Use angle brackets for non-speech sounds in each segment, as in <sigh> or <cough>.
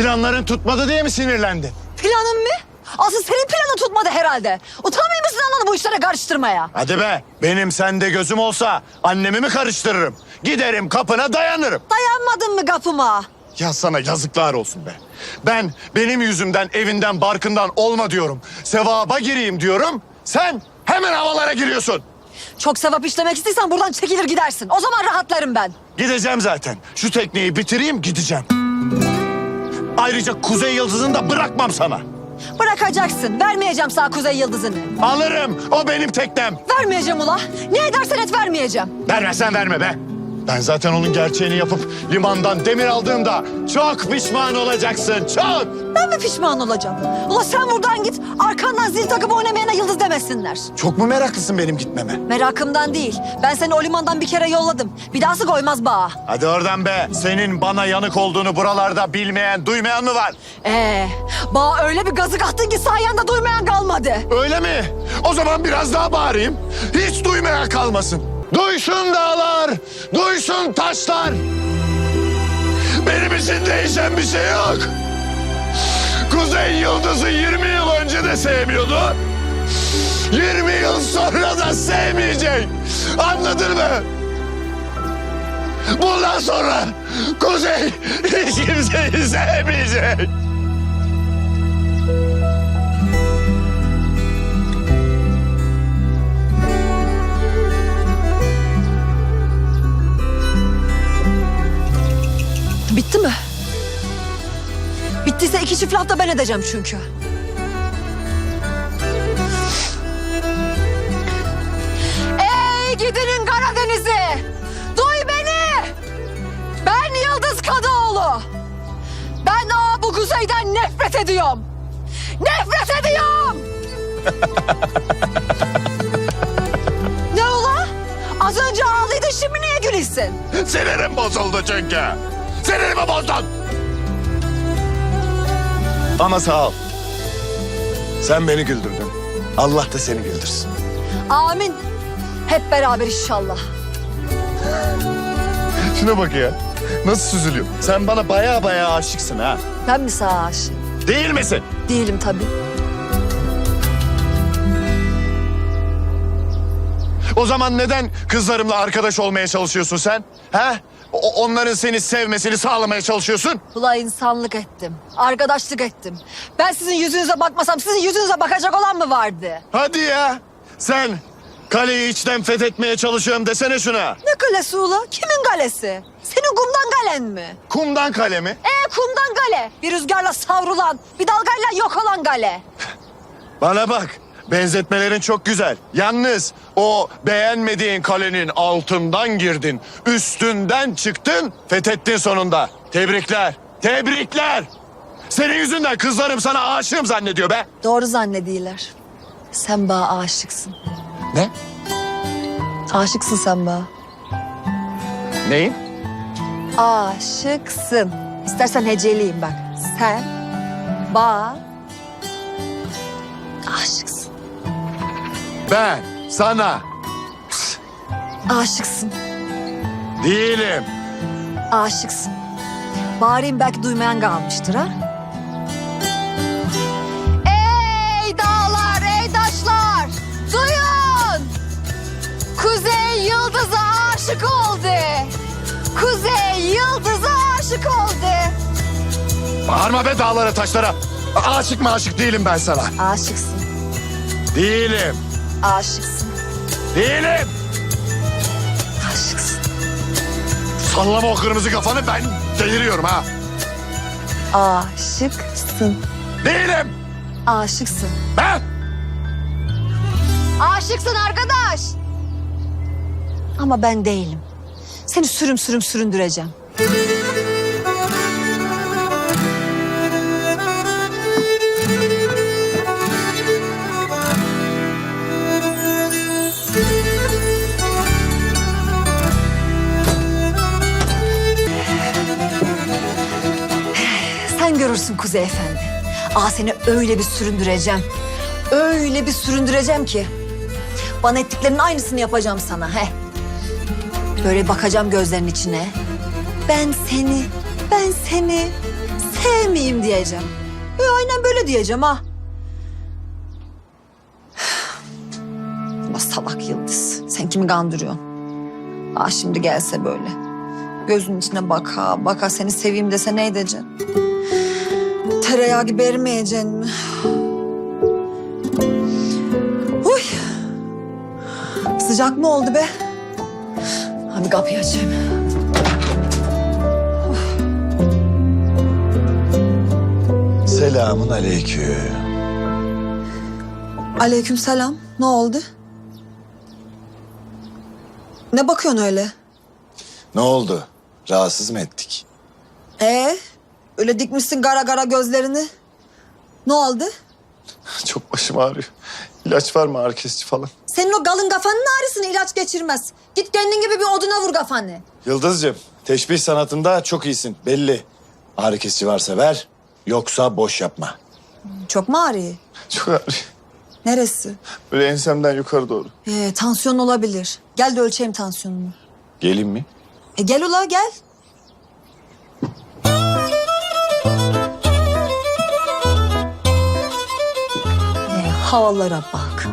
Planların tutmadı diye mi sinirlendin? Planın mı? Asıl senin planın tutmadı herhalde. Utanmıyor musun ananı bu işlere karıştırmaya? Hadi be. Benim sende gözüm olsa annemi mi karıştırırım? Giderim kapına dayanırım. Dayanmadın mı kapıma? Ya sana yazıklar olsun be. Ben benim yüzümden evinden barkından olma diyorum. Sevaba gireyim diyorum. Sen hemen havalara giriyorsun. Çok sevap işlemek istiyorsan buradan çekilir gidersin. O zaman rahatlarım ben. Gideceğim zaten. Şu tekneyi bitireyim gideceğim. Ayrıca Kuzey Yıldızı'nı da bırakmam sana. Bırakacaksın. Vermeyeceğim sana Kuzey Yıldızı'nı. Alırım. O benim teknem. Vermeyeceğim ula. Ne edersen et vermeyeceğim. Vermezsen verme be. Ben zaten onun gerçeğini yapıp limandan demir aldığımda çok pişman olacaksın. Çok. Ben mi pişman olacağım? Ula sen buradan git. Arkandan zil takıp oynamayana yıldız demesinler. Çok mu meraklısın benim gitmeme? Merakımdan değil. Ben seni o limandan bir kere yolladım. Bir dahası koymaz bağa. Hadi oradan be. Senin bana yanık olduğunu buralarda bilmeyen, duymayan mı var? Ee, bağa öyle bir gazık attın ki sayende duymayan kalmadı. Öyle mi? O zaman biraz daha bağırayım. Hiç duymayan kalmasın. Duysun dağlar, duysun taşlar. Benim için değişen bir şey yok. Kuzey Yıldız'ı 20 yıl önce de sevmiyordu. 20 yıl sonra da sevmeyecek. Anladın mı? Bundan sonra Kuzey hiç kimseyi sevmeyecek. Bittiyse iki çift laf da ben edeceğim çünkü. Ey gidinin Karadeniz'i! Duy beni! Ben Yıldız Kadıoğlu. Ben aa bu kuzeyden nefret ediyorum. Nefret ediyorum! <laughs> ne ola? Az önce ağlıydın şimdi niye gülüyorsun? Sinirim bozuldu çünkü. Sinirimi bozdun. Ama sağ ol. Sen beni güldürdün. Allah da seni güldürsün. Amin. Hep beraber inşallah. Şuna bak ya. Nasıl süzülüyor? Sen bana baya baya aşıksın ha. Ben mi sana aşığım? Değil misin? Değilim tabii. O zaman neden kızlarımla arkadaş olmaya çalışıyorsun sen? Ha? O- onların seni sevmesini sağlamaya çalışıyorsun. Ula insanlık ettim. Arkadaşlık ettim. Ben sizin yüzünüze bakmasam sizin yüzünüze bakacak olan mı vardı? Hadi ya. Sen kaleyi içten fethetmeye çalışıyorum desene şuna. Ne kalesi ula? Kimin kalesi? Senin kumdan kalen mi? Kumdan kale mi? Ee kumdan kale. Bir rüzgarla savrulan, bir dalgayla yok olan kale. Bana bak. Benzetmelerin çok güzel. Yalnız o beğenmediğin kalenin altından girdin. Üstünden çıktın, fethettin sonunda. Tebrikler. Tebrikler. Senin yüzünden kızlarım sana aşığım zannediyor be. Doğru zannediyorlar. Sen bana aşıksın. Ne? Aşıksın sen bana. Neyin? Aşıksın. İstersen heceleyeyim bak. Sen bana aşıksın. Ben sana Aşıksın. değilim. Aşıksın. Bağırayım belki duymayan kalmıştır ha. Ey dağlar, ey taşlar! Duyun! Kuzey yıldızı aşık oldu. Kuzey yıldızı aşık oldu. Bağırma be dağlara taşlara. Aşık mı aşık değilim ben sana. Aşıksın, Değilim. Aşıksın, Değilim. aşıksın. Sallama o kırmızı kafanı ben deliriyorum ha. Aşıksın, Değilim. aşıksın. Ben. Aşıksın arkadaş. Ama ben değilim. Seni sürüm sürüm süründüreceğim. Görürsün Kuzey Efendi. Aa seni öyle bir süründüreceğim. Öyle bir süründüreceğim ki. Bana ettiklerinin aynısını yapacağım sana he. Böyle bakacağım gözlerinin içine. Ben seni, ben seni, sevmeyeyim diyeceğim. E, aynen böyle diyeceğim ha. <sighs> Ama salak Yıldız. Sen kimi kandırıyorsun? Ah şimdi gelse böyle. Gözünün içine baka baka seni seveyim dese ne edeceksin? Tereyağı gibi erimeyeceksin mi? Uy. Sıcak mı oldu be? Hadi kapıyı açayım. Selamun aleyküm. Aleyküm selam. Ne oldu? Ne bakıyorsun öyle? Ne oldu? Rahatsız mı ettik? Ee, öyle dikmişsin gara gara gözlerini. Ne oldu? Çok başım ağrıyor. İlaç var mı ağrı kesici falan? Senin o galın kafanın ağrısını ilaç geçirmez. Git kendin gibi bir oduna vur kafanı. Yıldız'cığım teşbih sanatında çok iyisin belli. Ağrı kesici varsa ver yoksa boş yapma. Çok mu ağrıyor? Çok ağrıyor. Neresi? Böyle ensemden yukarı doğru. Ee, tansiyon olabilir. Gel de ölçeyim tansiyonunu. Gelin mi? E gel ula gel. Havalara bak.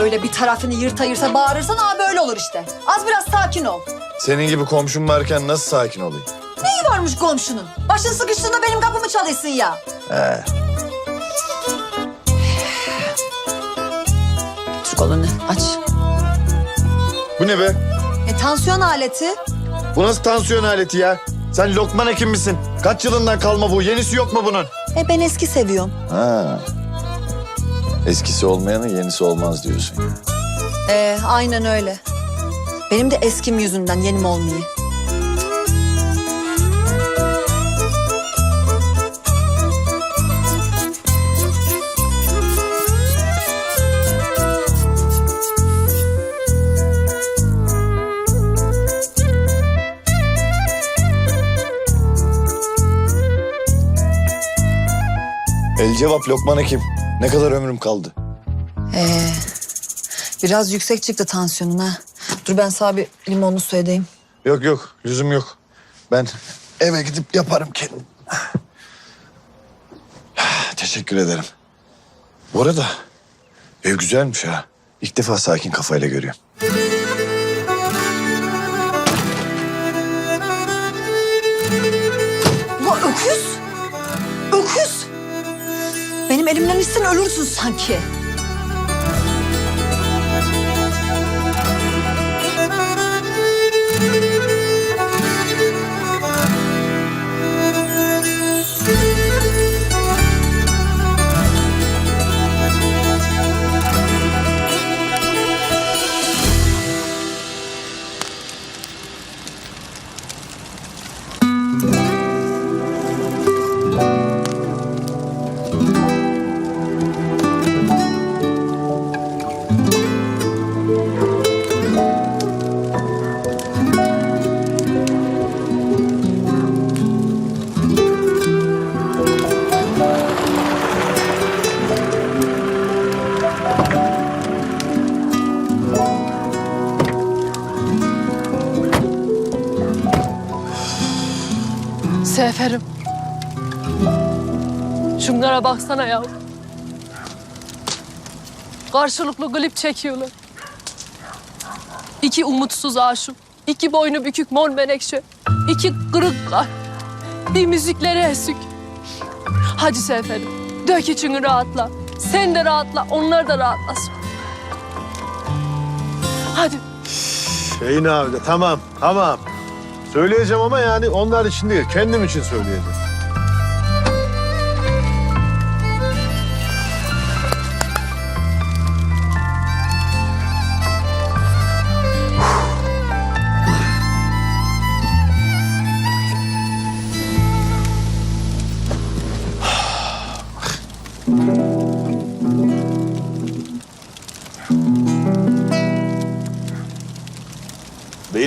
Öyle bir tarafını yırta yırta bağırırsan abi böyle olur işte. Az biraz sakin ol. Senin gibi komşum varken nasıl sakin olayım? Neyi varmış komşunun? Başın sıkıştığında benim kapımı çalıyorsun ya. He. Tür kolunu aç. Bu ne be? E, tansiyon aleti. Bu nasıl tansiyon aleti ya? Sen Lokman Hekim misin? Kaç yılından kalma bu? Yenisi yok mu bunun? E, ben eski seviyorum. Ha. Eskisi olmayanın yenisi olmaz diyorsun ya. Ee, aynen öyle. Benim de eskim yüzünden yenim olmuyor. Cevap Lokman Hekim. Ne kadar ömrüm kaldı? Ee, biraz yüksek çıktı tansiyonun ha. Dur ben sana bir limonlu su edeyim. Yok yok lüzum yok. Ben eve gidip yaparım kendim. Teşekkür ederim. Bu arada ev güzelmiş ha. İlk defa sakin kafayla görüyorum. Elimden içsen ölürsün sanki. Baksana ya. Karşılıklı klip çekiyorlar. İki umutsuz aşık, iki boynu bükük mor menekşe, iki kırık bir müzikleri esük. Hadi Seferim, dök içini rahatla. Sen de rahatla, onlar da rahatlasın. Hadi. Şeyin abi de tamam tamam. Söyleyeceğim ama yani onlar için değil kendim için söyleyeceğim.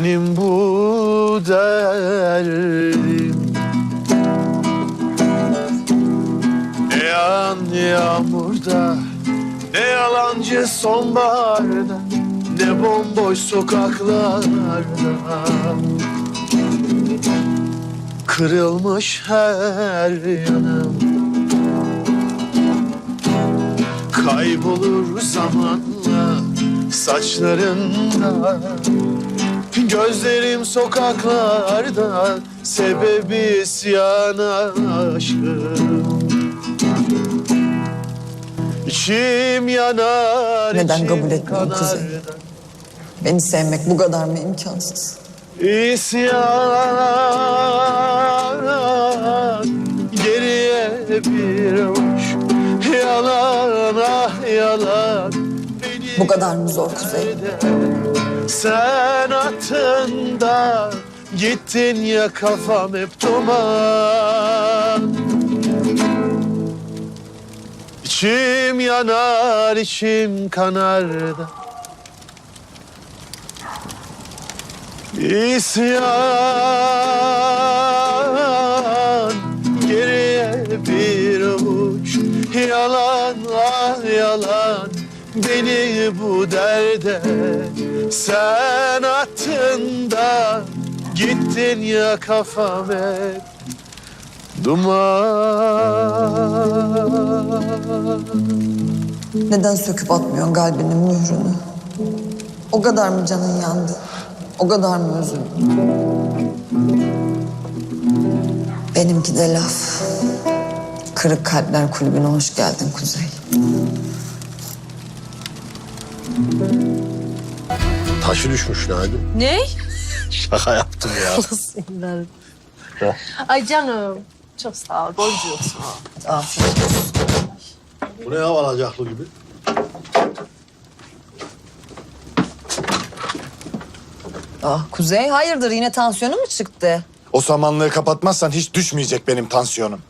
Benim bu derdim. Ne yağan yağmurda Ne yalancı sonbaharda Ne bomboş sokaklarda. Kırılmış her yanım Kaybolur zamanla saçlarında Gözlerim sokaklarda Sebebi isyan aşkım İçim yanar Neden içim kabul etmiyorsun kanar Kuzey? Beni sevmek bu kadar mı imkansız? İsyan Geriye bir avuç Yalan ah yalan Beni Bu kadar mı zor Kuzey? Sen attın Gittin ya kafam hep duman. İçim yanar içim kanar da. İsyan geriye bir avuç yalan ah yalan beni bu derde sen attın da gittin ya kafam hep duman. Neden söküp atmıyorsun kalbinin mührünü? O kadar mı canın yandı? O kadar mı üzüldün? Benimki de laf. Kırık Kalpler Kulübü'ne hoş geldin Kuzey. Taşı düşmüş Nadim. Ne? <laughs> Şaka yaptım ya. Ay canım. Çok sağ ol. Boncuğum. Afiyet olsun. Bu ne ya alacaklı gibi? Ah Kuzey hayırdır yine tansiyonu mu çıktı? O samanlığı kapatmazsan hiç düşmeyecek benim tansiyonum.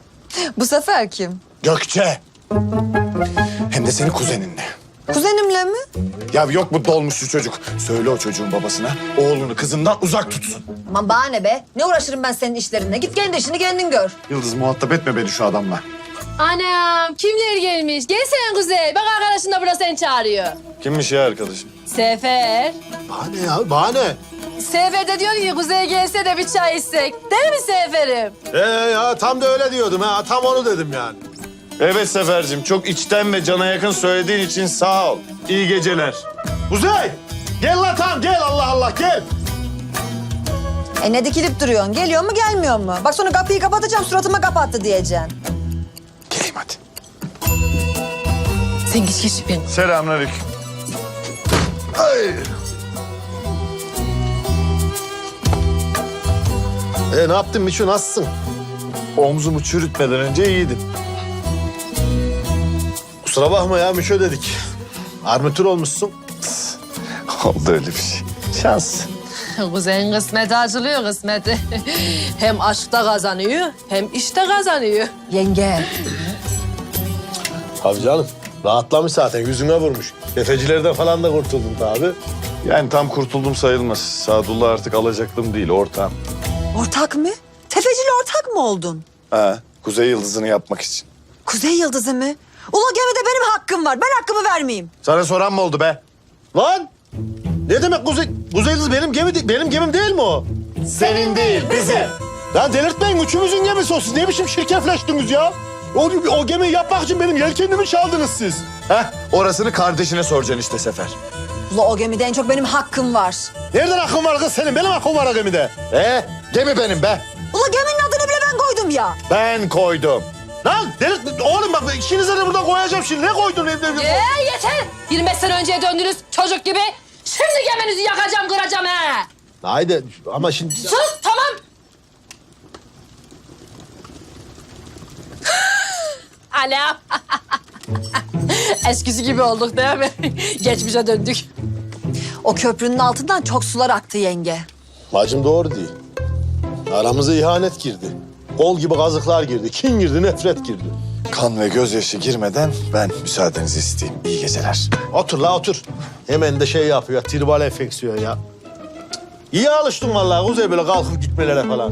Bu sefer kim? Gökçe. Hem de senin kuzeninle. Kuzenimle mi? Ya yok bu dolmuşçu çocuk. Söyle o çocuğun babasına oğlunu kızımdan uzak tutsun. Aman bana ne be? Ne uğraşırım ben senin işlerinle? Git kendi işini kendin gör. Yıldız muhatap etme beni şu adamla. Anam kimler gelmiş? Gel sen Kuzey. Bak arkadaşın da burada seni çağırıyor. Kimmiş ya arkadaşım? Sefer. Bahane ya bahane. Sefer de diyor ki Kuzey gelse de bir çay içsek. Değil mi Sefer'im? Ee ya tam da öyle diyordum ha. Tam onu dedim yani. Evet Sefer'cim çok içten ve cana yakın söylediğin için sağ ol. İyi geceler. Kuzey! Gel lan tam gel Allah Allah gel. E ne dikilip duruyorsun? Geliyor mu gelmiyor mu? Bak sonra kapıyı kapatacağım suratıma kapattı diyeceksin. Geleyim hadi. Sen geç geç ben. Selamünaleyküm. E ne yaptın Miço nasılsın? Omzumu çürütmeden önce iyiydim. Kusura bakma ya Miço dedik. Armatür olmuşsun. <laughs> Oldu öyle bir şey. Şans. Kuzey'in kısmeti açılıyor kısmeti. <laughs> hem aşkta kazanıyor hem işte kazanıyor. Yenge. Tabii canım. Rahatlamış zaten yüzüne vurmuş. Tefecilerden falan da kurtuldun tabii. Yani tam kurtuldum sayılmaz. Sadullah artık alacaklım değil ortağım. Ortak mı? Tefeciyle ortak mı oldun? Ha, Kuzey Yıldızı'nı yapmak için. Kuzey Yıldızı mı? Ula gemide benim hakkım var. Ben hakkımı vermeyeyim. Sana soran mı oldu be? Lan! Ne demek Kuzey? Kuzey Yıldız benim gemi benim gemim değil mi o? Senin değil, bizim. Lan delirtmeyin üçümüzün gemisi o. Siz ne biçim şirketleştiniz ya? O, o gemiyi yapmak için benim yelkenimi çaldınız siz. Heh, orasını kardeşine soracaksın işte Sefer. Ula o gemide en çok benim hakkım var. Nereden akın var kız senin? Benim akım var o gemide. Ee, gemi benim be. Ula geminin adını bile ben koydum ya. Ben koydum. Lan delirt... Oğlum bak ikinize de burada koyacağım şimdi. Ne koydun evde? Ee, yeter. 25 sene önceye döndünüz çocuk gibi. Şimdi geminizi yakacağım kıracağım he. Haydi ama şimdi... Sus tamam. <laughs> Anam. <laughs> Eskisi gibi olduk değil mi? <laughs> Geçmişe döndük. O köprünün altından çok sular aktı yenge. Bacım doğru değil. Aramıza ihanet girdi. Kol gibi kazıklar girdi. Kin girdi, nefret girdi. Kan ve gözyaşı girmeden ben müsaadenizi isteyeyim. İyi geceler. Otur la otur. Hemen de şey yapıyor, tribal enfeksiyon ya. İyi alıştın vallahi Kuzey böyle kalkıp gitmelere falan.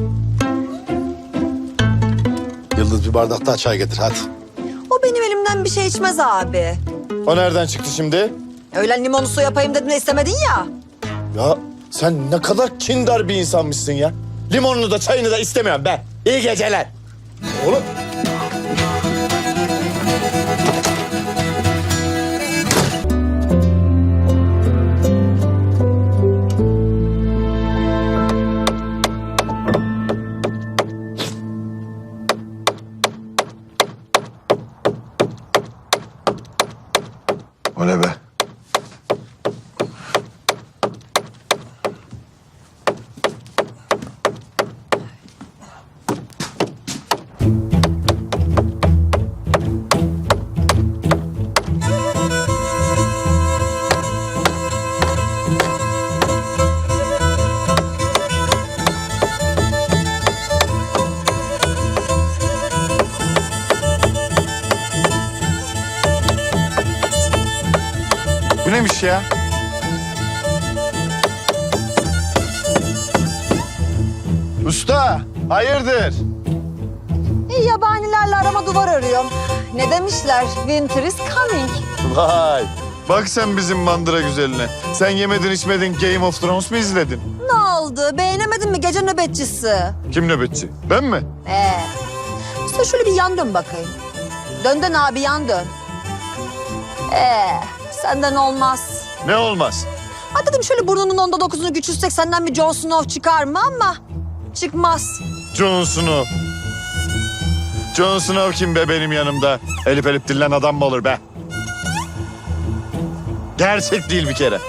Yıldız bir bardak daha çay getir hadi. O benim elimden bir şey içmez abi. O nereden çıktı şimdi? Öğlen limonlu su yapayım dedim de istemedin ya. Ya sen ne kadar kindar bir insanmışsın ya. Limonunu da çayını da istemiyorum be. İyi geceler. Oğlum. Ne demişler? Winter is coming. Vay. Bak sen bizim mandıra güzeline. Sen yemedin içmedin Game of Thrones mu izledin? Ne oldu? Beğenemedin mi gece nöbetçisi? Kim nöbetçi? Ben mi? Ee, sen şöyle bir yan dön bakayım. Dön dön abi yan dön. Ee, senden olmaz. Ne olmaz? Ha dedim şöyle burnunun onda dokuzunu güçülsek senden bir Jon Snow çıkar mı ama çıkmaz. Jon Jon Snow kim be benim yanımda? Elip elip dillen adam mı olur be? Gerçek değil bir kere.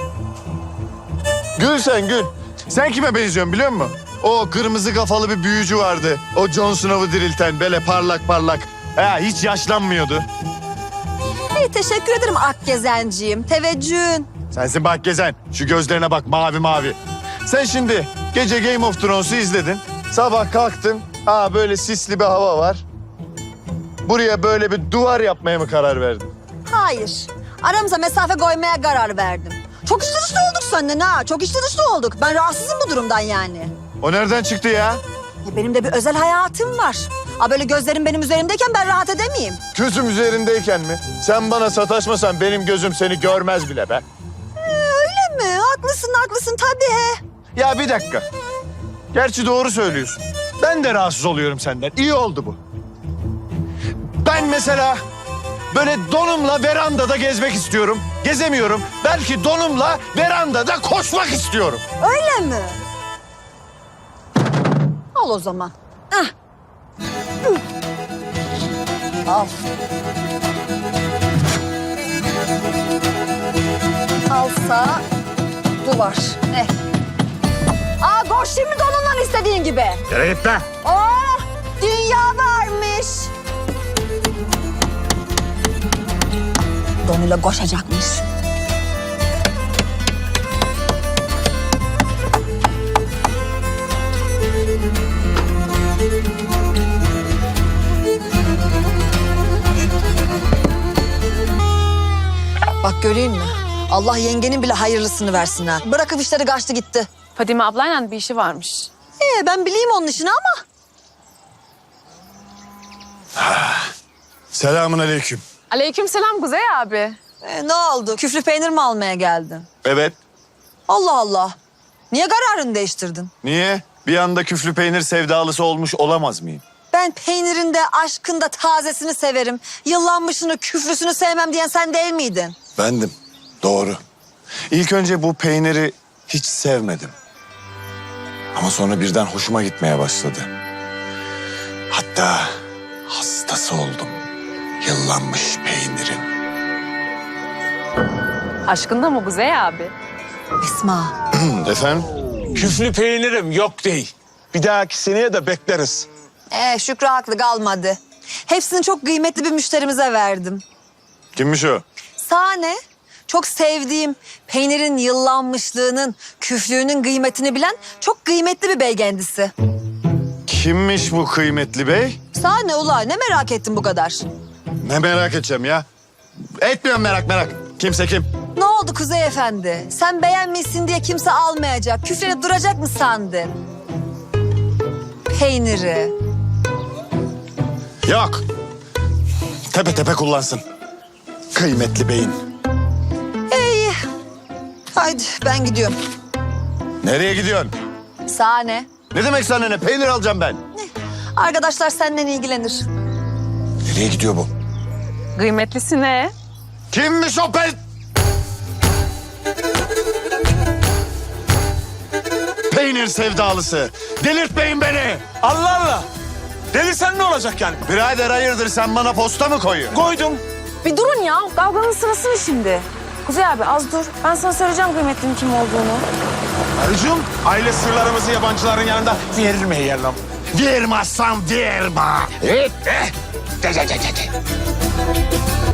Gül sen gül. Sen kime benziyorsun biliyor musun? O kırmızı kafalı bir büyücü vardı. O Jon Snow'u dirilten böyle parlak parlak. Ha, hiç yaşlanmıyordu. Hey teşekkür ederim Akgezenciğim. Teveccühün. Sensin bak gezen. Şu gözlerine bak mavi mavi. Sen şimdi gece Game of Thrones'u izledin. Sabah kalktın. Ha böyle sisli bir hava var. Buraya böyle bir duvar yapmaya mı karar verdin? Hayır. Aramıza mesafe koymaya karar verdim. Çok içli dışlı olduk senden ha. Çok içli dışlı olduk. Ben rahatsızım bu durumdan yani. O nereden çıktı ya? Ya benim de bir özel hayatım var. Ha böyle gözlerim benim üzerimdeyken ben rahat edemeyeyim. Gözüm üzerindeyken mi? Sen bana sataşmasan benim gözüm seni görmez bile be. Öyle mi? Haklısın haklısın tabii. Ya bir dakika. Gerçi doğru söylüyorsun. Ben de rahatsız oluyorum senden. İyi oldu bu. Ben mesela böyle donumla verandada gezmek istiyorum. Gezemiyorum. Belki donumla verandada koşmak istiyorum. Öyle mi? Al o zaman. Hı. Al. Alsa duvar. Eh. Aa koş şimdi donunla istediğin gibi. Yere git be. Aa dünya varmış. Donuyla koşacakmış. Bak göreyim mi? Allah yengenin bile hayırlısını versin ha. Bırakıp işleri kaçtı gitti. Fadime ablayla bir işi varmış. Ee, ben bileyim onun işini ama. Selamun aleyküm. Aleykümselam Kuzey abi. Ee, ne oldu? Küflü peynir mi almaya geldin? Evet. Allah Allah. Niye kararını değiştirdin? Niye? Bir anda küflü peynir sevdalısı olmuş olamaz mıyım? Ben peynirinde, aşkında tazesini severim. Yıllanmışını, küflüsünü sevmem diyen sen değil miydin? Bendim. Doğru. İlk önce bu peyniri hiç sevmedim. Ama sonra birden hoşuma gitmeye başladı. Hatta hastası oldum. Yıllanmış peynirin. Aşkında mı Kuzey abi? Esma. Efendim? Küflü peynirim yok değil. Bir dahaki seneye de bekleriz. Ee, Şükrü haklı kalmadı. Hepsini çok kıymetli bir müşterimize verdim. Kimmiş o? Sahne. Çok sevdiğim, peynirin yıllanmışlığının, küflüğünün kıymetini bilen çok kıymetli bir bey kendisi. Kimmiş bu kıymetli bey? Sahne ula ne merak ettin bu kadar? Ne merak edeceğim ya? Etmiyorum merak merak. Kimse kim? Ne oldu Kuzey Efendi? Sen beğenmişsin diye kimse almayacak, küflenip duracak mı sandın? Peyniri. Yok. Tepe tepe kullansın. Kıymetli beyin. İyi, Haydi ben gidiyorum. Nereye gidiyorsun? Sahne. Ne demek sana ne? Peynir alacağım ben. Arkadaşlar senden ilgilenir. Nereye gidiyor bu? Kıymetlisi ne? Kimmiş o pe... Peynir sevdalısı. Delirtmeyin beni. Allah Allah. Deli sen ne olacak yani? Birader hayırdır sen bana posta mı koyuyorsun? Koydum. Bir durun ya. Kavganın sırası mı şimdi? Kuzey abi az dur. Ben sana söyleyeceğim kıymetlinin kim olduğunu. Arıcığım aile sırlarımızı yabancıların yanında vermeyelim. Vermezsem verme. Evet. eh. De, de, de, de.